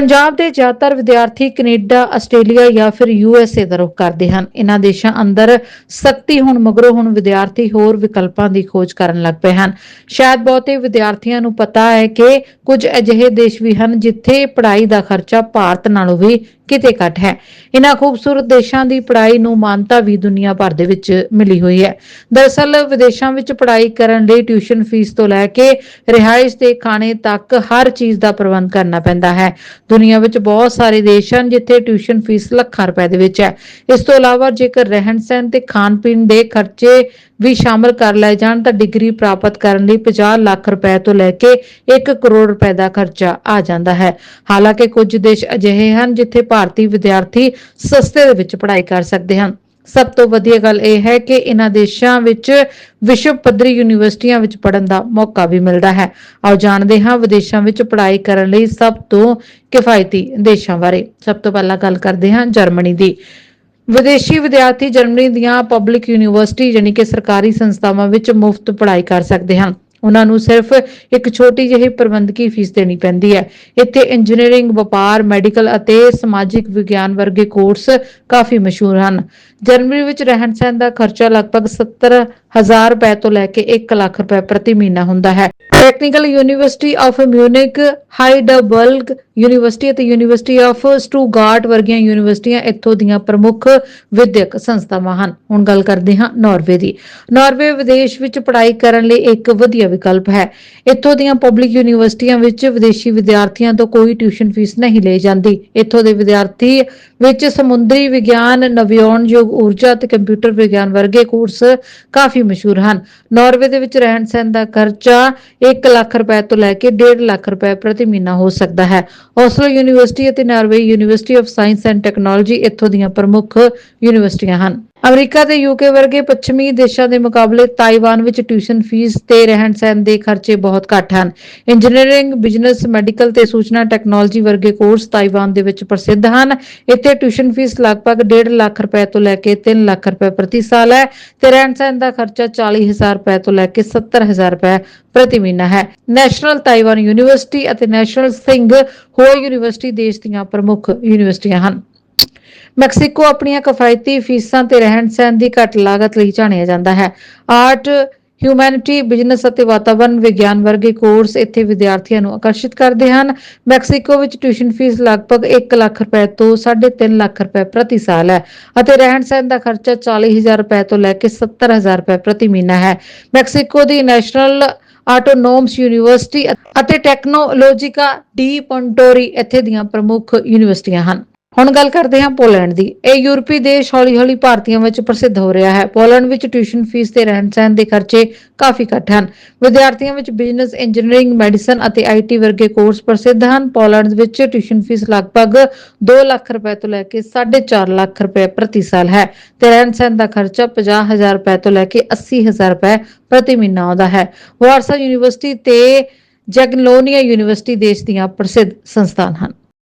ਪੰਜਾਬ ਦੇ ਜ਼ਿਆਦਾਤਰ ਵਿਦਿਆਰਥੀ ਕੈਨੇਡਾ, ਆਸਟ੍ਰੇਲੀਆ ਜਾਂ ਫਿਰ ਯੂਐਸਏ ਦਾ ਰੁਖ ਕਰਦੇ ਹਨ। ਇਹਨਾਂ ਦੇਸ਼ਾਂ ਅੰਦਰ ਸਖਤੀ ਹੋਣ ਮਗਰੋਂ ਹੁਣ ਵਿਦਿਆਰਥੀ ਹੋਰ ਵਿਕਲਪਾਂ ਦੀ ਖੋਜ ਕਰਨ ਲੱਗ ਪਏ ਹਨ। ਸ਼ਾਇਦ ਬਹੁਤੇ ਵਿਦਿਆਰਥੀਆਂ ਨੂੰ ਪਤਾ ਹੈ ਕਿ ਕੁਝ ਅਜਿਹੇ ਦੇਸ਼ ਵੀ ਹਨ ਜਿੱਥੇ ਪੜ੍ਹਾਈ ਦਾ ਖਰਚਾ ਭਾਰਤ ਨਾਲੋਂ ਵੀ ਕਿਤੇ ਘੱਟ ਹੈ। ਇਨ੍ਹਾਂ ਖੂਬਸੂਰਤ ਦੇਸ਼ਾਂ ਦੀ ਪੜ੍ਹਾਈ ਨੂੰ ਮਾਨਤਾ ਵੀ ਦੁਨੀਆ ਭਰ ਦੇ ਵਿੱਚ ਮਿਲੀ ਹੋਈ ਹੈ। ਦਰਅਸਲ, ਵਿਦੇਸ਼ਾਂ ਵਿੱਚ ਪੜ੍ਹਾਈ ਕਰਨ ਲਈ ਟਿਊਸ਼ਨ ਫੀਸ ਤੋਂ ਲੈ ਕੇ ਰਿਹਾਇਸ਼ ਤੇ ਖਾਣੇ ਤੱਕ ਹਰ ਚੀਜ਼ ਦਾ ਪ੍ਰਬੰਧ ਕਰਨਾ ਪੈਂਦਾ ਹੈ। ਦੁਨੀਆ ਵਿੱਚ ਬਹੁਤ ਸਾਰੇ ਦੇਸ਼ ਹਨ ਜਿੱਥੇ ਟਿਊਸ਼ਨ ਫੀਸ ਲੱਖਾਂ ਰੁਪਏ ਦੇ ਵਿੱਚ ਹੈ। ਇਸ ਤੋਂ ਇਲਾਵਾ ਜੇਕਰ ਰਹਿਣ ਸਹਿਣ ਤੇ ਖਾਣ ਪੀਣ ਦੇ ਖਰਚੇ ਵੀ ਸ਼ਾਮਲ ਕਰ ਲਏ ਜਾਣ ਤਾਂ ਡਿਗਰੀ ਪ੍ਰਾਪਤ ਕਰਨ ਲਈ 50 ਲੱਖ ਰੁਪਏ ਤੋਂ ਲੈ ਕੇ 1 ਕਰੋੜ ਰੁਪਏ ਦਾ ਖਰਚਾ ਆ ਜਾਂਦਾ ਹੈ। ਹਾਲਾਂਕਿ ਕੁਝ ਦੇਸ਼ ਅਜਿਹੇ ਹਨ ਜਿੱਥੇ ਭਾਰਤੀ ਵਿਦਿਆਰਥੀ ਸਸਤੇ ਦੇ ਵਿੱਚ ਪੜ੍ਹਾਈ ਕਰ ਸਕਦੇ ਹਨ। ਸਭ ਤੋਂ ਵਧੀਆ ਗੱਲ ਇਹ ਹੈ ਕਿ ਇਹਨਾਂ ਦੇਸ਼ਾਂ ਵਿੱਚ ਵਿਸ਼ਵ ਪੱਧਰੀ ਯੂਨੀਵਰਸਿਟੀਆਂ ਵਿੱਚ ਪੜ੍ਹਨ ਦਾ ਮੌਕਾ ਵੀ ਮਿਲਦਾ ਹੈ। ਆਓ ਜਾਣਦੇ ਹਾਂ ਵਿਦੇਸ਼ਾਂ ਵਿੱਚ ਪੜ੍ਹਾਈ ਕਰਨ ਲਈ ਸਭ ਤੋਂ ਕਿਫਾਇਤੀ ਦੇਸ਼ਾਂ ਬਾਰੇ। ਸਭ ਤੋਂ ਪਹਿਲਾਂ ਗੱਲ ਕਰਦੇ ਹਾਂ ਜਰਮਨੀ ਦੀ। ਵਿਦੇਸ਼ੀ ਵਿਦਿਆਰਥੀ ਜਰਮਨੀ ਦੀਆਂ ਪਬਲਿਕ ਯੂਨੀਵਰਸਿਟੀ ਯਾਨੀ ਕਿ ਸਰਕਾਰੀ ਸੰਸਥਾਵਾਂ ਵਿੱਚ ਮੁਫਤ ਪੜ੍ਹਾਈ ਕਰ ਸਕਦੇ ਹਨ। ਉਹਨਾਂ ਨੂੰ ਸਿਰਫ ਇੱਕ ਛੋਟੀ ਜਿਹੀ ਪ੍ਰਬੰਧਕੀ ਫੀਸ ਦੇਣੀ ਪੈਂਦੀ ਹੈ। ਇੱਥੇ ਇੰਜੀਨੀਅਰਿੰਗ, ਵਪਾਰ, ਮੈਡੀਕਲ ਅਤੇ ਸਮਾਜਿਕ ਵਿਗਿਆਨ ਵਰਗੇ ਕੋਰਸ ਕਾਫੀ ਮਸ਼ਹੂਰ ਹਨ। ਜਰਮਨੀ ਵਿੱਚ ਰਹਿਣ ਸਹਿਣ ਦਾ ਖਰਚਾ ਲਗਭਗ 70000 ਰੁਪਏ ਤੋਂ ਲੈ ਕੇ 1 ਲੱਖ ਰੁਪਏ ਪ੍ਰਤੀ ਮਹੀਨਾ ਹੁੰਦਾ ਹੈ। Technical university of Munich, Heidelberg university ਅਤੇ ਯੂਨੀਵਰਸਿਟੀ ਆਫ ਸਟੂਗਾਰਟ ਵਰਗੀਆਂ ਯੂਨੀਵਰਸਿਟੀਆਂ ਇੱਥੋਂ ਦੀਆਂ ਪ੍ਰਮੁੱਖ ਵਿਦਿਅਕ ਸੰਸਥਾਵਾਂ ਹਨ। ਹੁਣ ਗੱਲ ਕਰਦੇ ਹਾਂ ਨਾਰਵੇ ਦੀ। ਨਾਰਵੇ ਵਿਦੇਸ਼ ਵਿੱਚ ਪੜ੍ਹਾਈ ਕਰਨ ਲਈ ਇੱਕ ਵਧੀਆ ਵਿਕਲਪ ਹੈ। ਇੱਥੋਂ ਦੀਆਂ ਪਬਲਿਕ ਯੂਨੀਵਰਸਿਟੀਆਂ ਵਿੱਚ ਵਿਦੇਸ਼ੀ ਵਿਦਿਆਰਥੀਆਂ ਤੋਂ ਕੋਈ ਟਿਊਸ਼ਨ ਫੀਸ ਨਹੀਂ ਲਈ ਜਾਂਦੀ। ਇੱਥੋਂ ਦੇ ਵਿਦਿਆਰਥੀ ਵਿੱਚ ਸਮੁੰਦਰੀ ਵਿਗਿਆਨ, ਨਵਿਆਉਣਯੋਗ ਊਰਜਾ ਅਤੇ ਕੰਪਿਊਟਰ ਵਿਗਿਆਨ ਵਰਗੇ ਕੋਰਸ ਕਾਫੀ ਮਸ਼ਹੂਰ ਹਨ। ਨਾਰਵੇ ਦੇ ਵਿੱਚ ਰਹਿਣ ਸਹਿਣ ਦਾ ਖਰਚਾ 1 ਲੱਖ ਰੁਪਏ ਤੋਂ ਲੈ ਕੇ 1.5 ਲੱਖ ਰੁਪਏ ਪ੍ਰਤੀ ਮਹੀਨਾ ਹੋ ਸਕਦਾ ਹੈ। ਓਸਲੋ ਯੂਨੀਵਰਸਿਟੀ ਅਤੇ Norway university of science and technology ਇੱਥੋਂ ਦੀਆਂ ਪ੍ਰਮੁੱਖ ਯੂਨੀਵਰਸਿਟੀਆਂ ਹਨ। ਅਮਰੀਕਾ ਤੇ ਯੂਕੇ ਵਰਗੇ ਪੱਛਮੀ ਦੇਸ਼ਾਂ ਦੇ ਮੁਕਾਬਲੇ ਤਾਈਵਾਨ ਵਿੱਚ ਟਿਊਸ਼ਨ ਫੀਸ ਤੇ ਰਹਿਣ ਸਹਿਣ ਦੇ ਖਰਚੇ ਬਹੁਤ ਘੱਟ ਹਨ। ਇੰਜੀਨੀਅਰਿੰਗ, ਬਿਜ਼ਨਸ, ਮੈਡੀਕਲ ਤੇ ਸੂਚਨਾ ਟੈਕਨੋਲੋਜੀ ਵਰਗੇ ਕੋਰਸ ਤਾਈਵਾਨ ਦੇ ਵਿੱਚ ਪ੍ਰਸਿੱਧ ਹਨ। ਇੱਥੇ ਟਿਊਸ਼ਨ ਫੀਸ ਲਗਭਗ 1.5 ਲੱਖ ਰੁਪਏ ਤੋਂ ਲੈ ਕੇ 3 ਲੱਖ ਰੁਪਏ ਪ੍ਰਤੀ ਸਾਲ ਹੈ ਤੇ ਰਹਿਣ ਸਹਿਣ ਦਾ ਖਰਚਾ 40000 ਰੁਪਏ ਤੋਂ ਲੈ ਕੇ 70000 ਰੁਪਏ ਪ੍ਰਤੀ ਮਹੀਨਾ ਹੈ। ਨੈਸ਼ਨਲ ਤਾਈਵਾਨ ਯੂਨੀਵਰਸਿਟੀ ਅਤੇ ਨੈਸ਼ਨਲ ਸਿੰਘ ਹੋ ਯੂਨੀਵਰਸਿਟੀ ਦੇਸ਼ ਦੀਆਂ ਪ੍ਰਮੁੱਖ ਯੂਨੀਵਰਸਿਟੀਆਂ ਹਨ। ਮੈਕਸੀਕੋ ਆਪਣੀਆਂ ਕਿਫਾਇਤੀ ਫੀਸਾਂ ਤੇ ਰਹਿਣ ਸਹਿਣ ਦੀ ਘੱਟ ਲਾਗਤ ਲਈ ਜਾਣਿਆ ਜਾਂਦਾ ਹੈ। ਆਰਟ, ਹਿਊਮੈਨਿਟੀ, ਬਿਜ਼ਨਸ ਅਤੇ ਵਾਤਾਵਰਣ ਵਿਗਿਆਨ ਵਰਗੇ ਕੋਰਸ ਇੱਥੇ ਵਿਦਿਆਰਥੀਆਂ ਨੂੰ ਆਕਰਸ਼ਿਤ ਕਰਦੇ ਹਨ। ਮੈਕਸੀਕੋ ਵਿੱਚ ਟਿਊਸ਼ਨ ਫੀਸ ਲਗਭਗ 1 ਲੱਖ ਰੁਪਏ ਤੋਂ 3.5 ਲੱਖ ਰੁਪਏ ਪ੍ਰਤੀ ਸਾਲ ਹੈ ਅਤੇ ਰਹਿਣ ਸਹਿਣ ਦਾ ਖਰਚਾ 40000 ਰੁਪਏ ਤੋਂ ਲੈ ਕੇ 70000 ਰੁਪਏ ਪ੍ਰਤੀ ਮਹੀਨਾ ਹੈ। ਮੈਕਸੀਕੋ ਦੀ ਨੈਸ਼ਨਲ ਆਟੋਨੋਮਸ ਯੂਨੀਵਰਸਿਟੀ ਅਤੇ ਟੈਕਨੋਲੋਜੀਕਾ ਡੀ ਪੌਂਟੋਰੀ ਇੱਥੇ ਦੀਆਂ ਪ੍ਰਮੁੱਖ ਯੂਨੀਵਰਸਿਟੀਆਂ ਹਨ। ਹੁਣ ਗੱਲ ਕਰਦੇ ਹਾਂ ਪੋਲੈਂਡ ਦੀ। ਇਹ ਯੂਰਪੀ ਦੇਸ਼ ਹੌਲੀ-ਹੌਲੀ ਭਾਰਤੀਆਂ ਵਿੱਚ ਪ੍ਰਸਿੱਧ ਹੋ ਰਿਹਾ ਹੈ। ਪੋਲੈਂਡ ਵਿੱਚ ਟਿਊਸ਼ਨ ਫੀਸ ਤੇ ਰਹਿਣ ਸਹਿਣ ਦੇ ਖਰਚੇ ਕਾਫੀ ਘੱਟ ਹਨ। ਵਿਦਿਆਰਥੀਆਂ ਵਿੱਚ ਬਿਜ਼ਨਸ, ਇੰਜੀਨੀਅਰਿੰਗ, ਮੈਡੀਸਨ ਅਤੇ ਆਈਟੀ ਵਰਗੇ ਕੋਰਸ ਪ੍ਰਸਿੱਧ ਹਨ। ਪੋਲੈਂਡ ਵਿੱਚ ਟਿਊਸ਼ਨ ਫੀਸ ਲਗਭਗ 2 ਲੱਖ ਰੁਪਏ ਤੋਂ ਲੈ ਕੇ 4.5 ਲੱਖ ਰੁਪਏ ਪ੍ਰਤੀ ਸਾਲ ਹੈ ਤੇ ਰਹਿਣ ਸਹਿਣ ਦਾ ਖਰਚਾ 50000 ਰੁਪਏ ਤੋਂ ਲੈ ਕੇ 80000 ਰੁਪਏ ਪ੍ਰਤੀ ਮਹੀਨਾ ਆਉਂਦਾ ਹੈ। ਵਾਰਸਾ ਯੂਨੀਵਰਸਿਟੀ ਤੇ ਜੈਗਲੋਨੀਆ ਯੂਨੀਵਰਸਿਟੀ ਦੇਸ਼ ਦੀਆਂ ਪ੍ਰਸਿੱਧ ਸੰਸਥਾਨ ਹਨ।